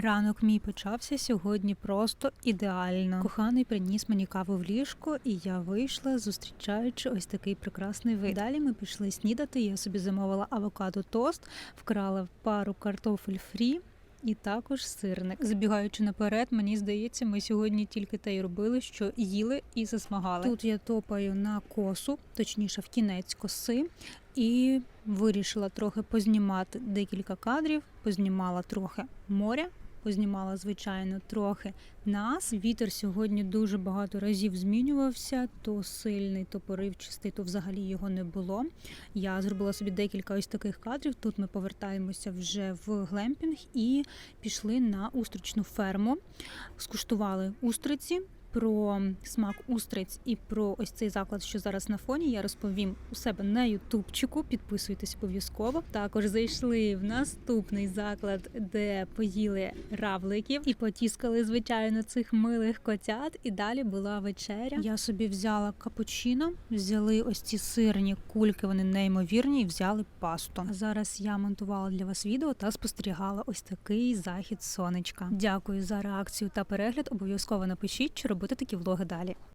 Ранок мій почався сьогодні просто ідеально. Коханий приніс мені каву в ліжко, і я вийшла, зустрічаючи ось такий прекрасний вид. Далі ми пішли снідати. Я собі замовила авокадо тост, вкрала пару картофель фрі. І також сирник. Забігаючи наперед, мені здається, ми сьогодні тільки те й робили, що їли і засмагали. Тут я топаю на косу, точніше в кінець коси, і вирішила трохи познімати декілька кадрів, познімала трохи моря. Познімала, звичайно, трохи нас. Вітер сьогодні дуже багато разів змінювався: то сильний, то поривчистий, то взагалі його не було. Я зробила собі декілька ось таких кадрів. Тут ми повертаємося вже в глемпінг і пішли на устричну ферму. Скуштували устриці. Про смак устриць і про ось цей заклад, що зараз на фоні, я розповім у себе на ютубчику. Підписуйтесь обов'язково. Також зайшли в наступний заклад, де поїли равликів і потіскали, звичайно, цих милих котят. І далі була вечеря. Я собі взяла капучино, взяли ось ці сирні кульки, вони неймовірні, і взяли пасту. А зараз я монтувала для вас відео та спостерігала ось такий захід сонечка. Дякую за реакцію та перегляд. Обов'язково напишіть, чи робити такі влоги далі.